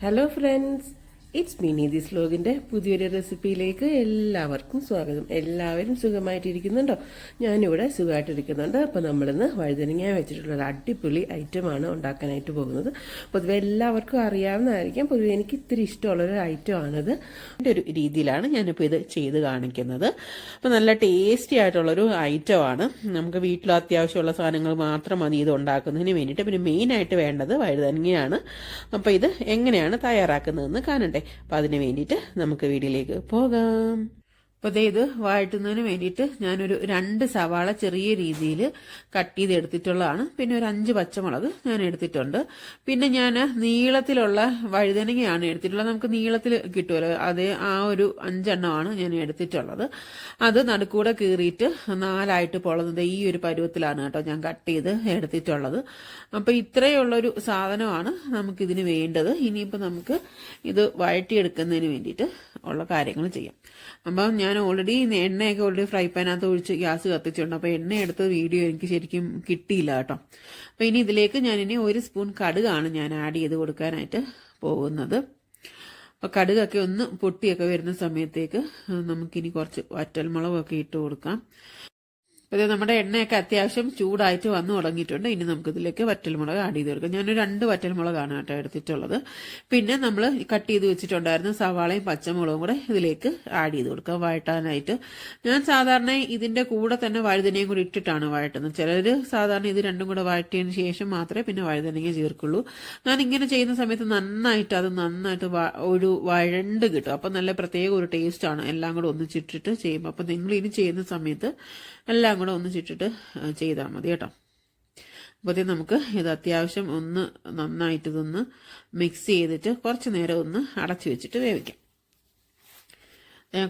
hello friends. It's Mini this ലോഗിന്റെ പുതിയൊരു റെസിപ്പിയിലേക്ക് എല്ലാവർക്കും സ്വാഗതം. എല്ലാവരും സുഖമായിട്ടിരിക്കുന്നുണ്ടോ? ഞാനിവിടെ സുഖമായിട്ടിരിക്കുന്നുണ്ട്. അപ്പോൾ നമ്മളിന്ന് വഴുതനങ്ങ വെച്ചിട്ടുള്ള ഒരു അടിപൊളി ഐറ്റമാണ് ഉണ്ടാക്കാനായിട്ട് പോകുന്നത്. പൊതുവെ എല്ലാവർക്കും അറിയാവുന്നതായിരിക്കും. പൊതുവെ എനിക്ക് ഇത്തിരി ഇഷ്ടമുള്ളൊരു ഐറ്റമാണിത് എന്റെ ഒരു രീതിയിലാണ് ഞാനിപ്പോൾ ഇത് ചെയ്ത് കാണിക്കുന്നത്. അപ്പോൾ നല്ല ടേസ്റ്റി ആയിട്ടുള്ളൊരു ഐറ്റമാണ് നമുക്ക് വീട്ടിൽ അത്യാവശ്യമുള്ള സാധനങ്ങൾ മാത്രം മതി ഇത് ഉണ്ടാക്കുന്നതിന് വേണ്ടിയിട്ട്. പിന്നെ മെയിനായിട്ട് വേണ്ടത് വഴുതനങ്ങയാണ്. അപ്പോൾ ഇത് എങ്ങനെയാണ് തയ്യാറാക്കുന്നതെന്ന് കാണണ്ടേ അപ്പം അതിന് വേണ്ടിയിട്ട് നമുക്ക് വീഡിയോയിലേക്ക് പോകാം. അപ്പോൾ ദേ ഇത് വഴറ്റുന്നതിന് വേണ്ടിയിട്ട് ഞാനൊരു രണ്ട് സവാള ചെറിയ രീതിയിൽ കട്ട് ചെയ്ത് എടുത്തിട്ടുള്ളതാണ് പിന്നെ ഒരു അഞ്ച് പച്ചമുളക് ഞാൻ എടുത്തിട്ടുണ്ട്. പിന്നെ ഞാൻ നീളത്തിലുള്ള വഴുതനങ്ങയാണ് എടുത്തിട്ടുള്ളത്. നമുക്ക് നീളത്തിൽ കിട്ടുമല്ലോ. അതേ ആ ഒരു അഞ്ചെണ്ണമാണ് ഞാൻ എടുത്തിട്ടുള്ളത്. അത് നടുക്കൂടെ കീറിയിട്ട് നാലായിട്ട് പൊളന്നത് ഈ ഒരു പരുവത്തിലാണ് കേട്ടോ ഞാൻ കട്ട് ചെയ്ത് എടുത്തിട്ടുള്ളത്. അപ്പോൾ ഇത്രയുള്ളൊരു സാധനമാണ് നമുക്കിതിന് വേണ്ടത്. ഇനിയിപ്പോൾ നമുക്ക് ഇത് വഴറ്റിയെടുക്കുന്നതിന് വേണ്ടിയിട്ട് ഉള്ള കാര്യങ്ങൾ ചെയ്യാം. അപ്പം ഞാൻ ഓൾറെഡി എണ്ണയൊക്കെ ഓൾറെഡി ഫ്രൈ പാനകത്ത് ഒഴിച്ച് ഗ്യാസ് കത്തിച്ചിട്ടുണ്ട്. അപ്പോൾ എണ്ണ എടുത്ത വീഡിയോ എനിക്ക് ശരിക്കും കിട്ടിയില്ല കേട്ടോ. അപ്പോൾ ഇനി ഇതിലേക്ക് ഞാൻ ഇനി ഒരു സ്പൂൺ കടുകാണ് ഞാൻ ആഡ് ചെയ്ത് കൊടുക്കാനായിട്ട് പോകുന്നത്. അപ്പോൾ കടുകൊക്കെ ഒന്ന് പൊട്ടിയൊക്കെ വരുന്ന സമയത്തേക്ക് നമുക്കിനി കുറച്ച് വറ്റൽമുളകൊക്കെ ഇട്ട് കൊടുക്കാം. ഇത് നമ്മുടെ എണ്ണയൊക്കെ അത്യാവശ്യം ചൂടായിട്ട് വന്നു തുടങ്ങിയിട്ടുണ്ട്. ഇനി നമുക്കിതിലേക്ക് വറ്റൽമുളക് ആഡ് ചെയ്ത് കൊടുക്കാം. ഞാനൊരു രണ്ട് വറ്റൽമുളകാണ് കേട്ടോ എടുത്തിട്ടുള്ളത്. പിന്നെ നമ്മൾ കട്ട് ചെയ്ത് വെച്ചിട്ടുണ്ടായിരുന്ന സവാളയും പച്ചമുളകും കൂടെ ഇതിലേക്ക് ആഡ് ചെയ്ത് കൊടുക്കാം വഴട്ടാനായിട്ട് ഞാൻ സാധാരണ ഇതിന്റെ കൂടെ തന്നെ വഴുതനയും കൂടി ഇട്ടിട്ടാണ് വഴട്ടുന്നത് ചിലർ സാധാരണ ഇത് രണ്ടും കൂടെ വഴറ്റിയതിന് ശേഷം മാത്രമേ പിന്നെ വഴുതനങ്ങ ചേർക്കുള്ളൂ. ഞാൻ ഇങ്ങനെ ചെയ്യുന്ന സമയത്ത് നന്നായിട്ട് അത് നന്നായിട്ട് ഒരു വഴണ്ട് കിട്ടും. അപ്പം നല്ല പ്രത്യേക ഒരു ടേസ്റ്റാണ് എല്ലാം കൂടെ ഒന്നിച്ചിട്ടിട്ട് ചെയ്യുമ്പോൾ അപ്പം നിങ്ങൾ ഇനി ചെയ്യുന്ന സമയത്ത് എല്ലാം കൂടെ ഒന്നിച്ചിട്ടിട്ട് ചെയ്താൽ മതി കേട്ടോ. അപ്പോൾ നമുക്ക് ഇത് അത്യാവശ്യം ഒന്ന് നന്നായിട്ട് ഇതൊന്ന് മിക്സ് ചെയ്തിട്ട് കുറച്ച് നേരം ഒന്ന് അടച്ചു വെച്ചിട്ട് വേവിക്കാം.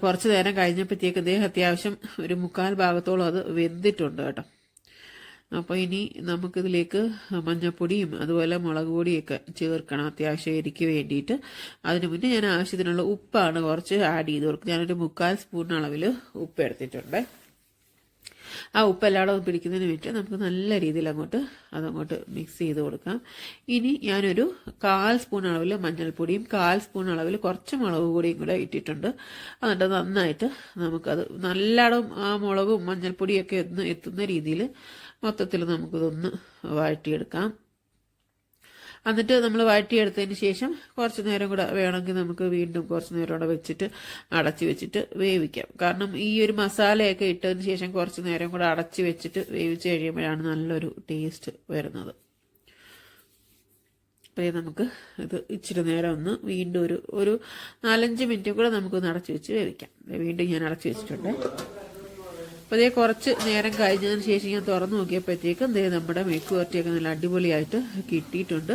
കുറച്ച് നേരം കഴിഞ്ഞപ്പോഴത്തേക്ക് ഇദ്ദേഹം അത്യാവശ്യം ഒരു മുക്കാൽ ഭാഗത്തോളം അത് വെന്തിട്ടുണ്ട് കേട്ടോ. അപ്പോൾ ഇനി നമുക്കിതിലേക്ക് മഞ്ഞപ്പൊടിയും അതുപോലെ മുളക് പൊടിയൊക്കെ ചേർക്കണം അത്യാവശ്യം എരിക്ക് വേണ്ടിയിട്ട്. അതിന് മുന്നേ ഞാൻ ആവശ്യത്തിനുള്ള ഉപ്പാണ് കുറച്ച് ആഡ് ചെയ്ത് കൊടുക്കുക ഞാനൊരു മുക്കാൽ സ്പൂൺ അളവിൽ ഉപ്പ് എടുത്തിട്ടുണ്ട്. ആ ഉപ്പ് എല്ലായിടവും പിടിക്കുന്നതിന് വേണ്ടി നമുക്ക് നല്ല രീതിയിൽ അങ്ങോട്ട് അതങ്ങോട്ട് മിക്സ് ചെയ്ത് കൊടുക്കാം. ഇനി ഞാനൊരു കാൽ സ്പൂൺ അളവിൽ മഞ്ഞൾപ്പൊടിയും കാൽ സ്പൂൺ അളവിൽ കുറച്ച് മുളക് പൊടിയും കൂടെ ഇട്ടിട്ടുണ്ട്. എന്നിട്ട് നന്നായിട്ട് നമുക്കത് നല്ലയിടവും ആ മുളകും മഞ്ഞൾപ്പൊടിയൊക്കെ എത്തുന്ന രീതിയിൽ മൊത്തത്തിൽ നമുക്കിതൊന്ന് വഴറ്റിയെടുക്കാം. എന്നിട്ട് നമ്മൾ വഴറ്റിയെടുത്തതിന് ശേഷം കുറച്ച് നേരം കൂടെ വേണമെങ്കിൽ നമുക്ക് വീണ്ടും കുറച്ച് നേരം കൂടെ വെച്ചിട്ട് അടച്ചു വെച്ചിട്ട് വേവിക്കാം. കാരണം ഈ ഒരു മസാലയൊക്കെ ഇട്ടതിന് ശേഷം കുറച്ച് നേരം കൂടെ അടച്ചു വെച്ചിട്ട് വേവിച്ച് കഴിയുമ്പോഴാണ് നല്ലൊരു ടേസ്റ്റ് വരുന്നത്. അപ്പോൾ നമുക്ക് ഇത് ഇച്ചിരി നേരം ഒന്ന് വീണ്ടും ഒരു ഒരു നാലഞ്ച് മിനിറ്റും കൂടെ നമുക്കൊന്ന് അടച്ചു വെച്ച് വേവിക്കാം. വീണ്ടും ഞാൻ അടച്ചു വെച്ചിട്ടുണ്ട്. അപ്പോൾ ഇതേ കുറച്ച് നേരം കഴിഞ്ഞതിന് ശേഷം ഞാൻ തുറന്നു നോക്കിയപ്പോഴത്തേക്കും ദേ നമ്മുടെ മേക്ക് വരട്ടിയൊക്കെ നല്ല അടിപൊളിയായിട്ട് കിട്ടിയിട്ടുണ്ട്.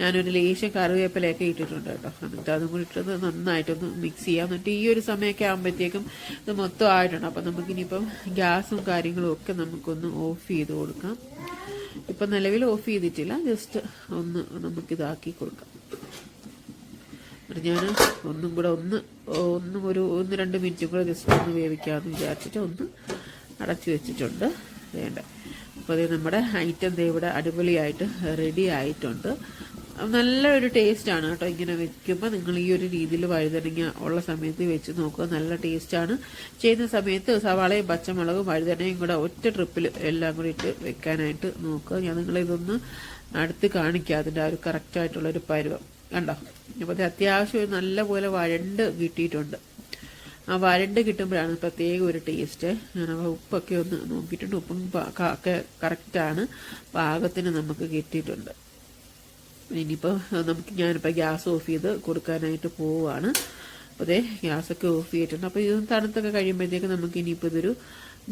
ഞാനൊരു ലേശം കറിവേപ്പിലയൊക്കെ ഇട്ടിട്ടുണ്ട് കേട്ടോ. എന്നിട്ട് അതും കൂടി ഇട്ടത് നന്നായിട്ടൊന്ന് മിക്സ് ചെയ്യാം. എന്നിട്ട് ഈ ഒരു സമയമൊക്കെ ആകുമ്പോഴത്തേക്കും ഇത് മൊത്തം ആയിട്ടുണ്ട്. അപ്പം നമുക്കിനിയിപ്പം ഗ്യാസും കാര്യങ്ങളും ഒക്കെ നമുക്കൊന്ന് ഓഫ് ചെയ്ത് കൊടുക്കാം. ഇപ്പം നിലവിൽ ഓഫ് ചെയ്തിട്ടില്ല. ജസ്റ്റ് ഒന്ന് നമുക്കിതാക്കി കൊടുക്കാം. ഞാൻ ഒന്നും കൂടെ ഒന്ന് ഒന്നും ഒരു ഒന്ന് രണ്ട് മിനിറ്റും കൂടെ ജസ്റ്റ് ഒന്ന് വേവിക്കാമെന്ന് വിചാരിച്ചിട്ട് ഒന്ന് അടച്ചു വെച്ചിട്ടുണ്ട്. വേണ്ട. അപ്പോൾ ഇത് നമ്മുടെ ഐറ്റം ഇവിടെ അടിപൊളിയായിട്ട് റെഡി ആയിട്ടുണ്ട്. നല്ലൊരു ടേസ്റ്റാണ് കേട്ടോ ഇങ്ങനെ വെക്കുമ്പോൾ നിങ്ങൾ ഈ ഒരു രീതിയിൽ വഴുതനങ്ങ ഉള്ള സമയത്ത് വെച്ച് നോക്കുക. നല്ല ടേസ്റ്റാണ് ചെയ്യുന്ന സമയത്ത് സവാളയും പച്ചമുളകും വഴുതനയും കൂടെ ഒറ്റ ട്രിപ്പിൽ എല്ലാം കൂടി ഇട്ട് വെക്കാനായിട്ട് നോക്കുക. ഞാൻ നിങ്ങളിതൊന്ന് അടുത്ത് കാണിക്കുക അതിന്റെ ആ ഒരു കറക്റ്റായിട്ടുള്ളൊരു പരുവം. കണ്ടോ? അപ്പോൾ അത്യാവശ്യം നല്ല പോലെ വഴണ്ട് കിട്ടിയിട്ടുണ്ട്. ആ വരണ്ട് കിട്ടുമ്പോഴാണ് പ്രത്യേക ഒരു ടേസ്റ്റ് ഉപ്പൊക്കെ ഒന്ന് നോക്കിയിട്ടുണ്ട്. ഉപ്പും ഒക്കെ കറക്റ്റാണ് പാകത്തിന് നമുക്ക് കിട്ടിയിട്ടുണ്ട്. ഇനിയിപ്പോൾ നമുക്ക് ഞാനിപ്പോൾ ഗ്യാസ് ഓഫ് ചെയ്ത് കൊടുക്കാനായിട്ട് പോവുകയാണ് അപ്പോൾ അതേ ഗ്യാസൊക്കെ ഓഫ് ചെയ്തിട്ടുണ്ട്. അപ്പോൾ ഇത് തണുത്തൊക്കെ കഴിയുമ്പോഴത്തേക്ക് നമുക്ക് ഇനിയിപ്പോൾ ഇതൊരു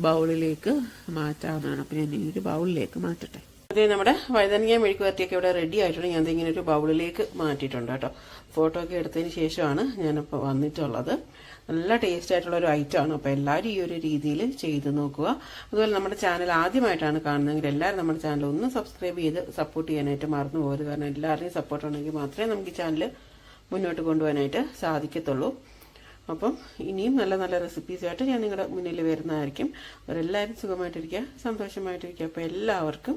ബൗളിലേക്ക് മാറ്റാവുന്നതാണ്. അപ്പോൾ ഞാൻ ഈ ഒരു ബൗളിലേക്ക് മാറ്റട്ടെ. അതേ നമ്മുടെ വഴുതനങ്ങ മെഴുക്ക് വരട്ടിയൊക്കെ ഇവിടെ റെഡി ആയിട്ടുണ്ട്. ഞാൻ ഇങ്ങനെ ഒരു ബൗളിലേക്ക് മാറ്റിയിട്ടുണ്ട് കേട്ടോ. ഫോട്ടോ ഒക്കെ എടുത്തതിന് ശേഷമാണ് ഞാനിപ്പോൾ വന്നിട്ടുള്ളത്. നല്ല ടേസ്റ്റ് ആയിട്ടുള്ള ഒരു ഐറ്റം ആണ്. അപ്പോൾ എല്ലാവരും ഈ ഒരു രീതിയിൽ ചെയ്ത് നോക്കുക. അതുപോലെ നമ്മുടെ ചാനൽ ആദ്യമായിട്ടാണ് കാണുന്നതെങ്കിൽ എല്ലാവരും നമ്മുടെ ചാനൽ ഒന്ന് സബ്സ്ക്രൈബ് ചെയ്ത് സപ്പോർട്ട് ചെയ്യാനായിട്ട് മറന്നു പോകരുത്. കാരണം എല്ലാവരുടെയും സപ്പോർട്ട് ഉണ്ടെങ്കിൽ മാത്രമേ നമുക്ക് ഈ ചാനൽ മുന്നോട്ട് കൊണ്ടുപോകാനായിട്ട് സാധിക്കത്തുള്ളൂ. അപ്പം ഇനിയും നല്ല നല്ല റെസിപ്പീസായിട്ട് ഞാൻ നിങ്ങളുടെ മുന്നിൽ വരുന്നതായിരിക്കും. അവരെല്ലാവരും സുഖമായിട്ടിരിക്കുക സന്തോഷമായിട്ടിരിക്കുക. അപ്പോൾ എല്ലാവർക്കും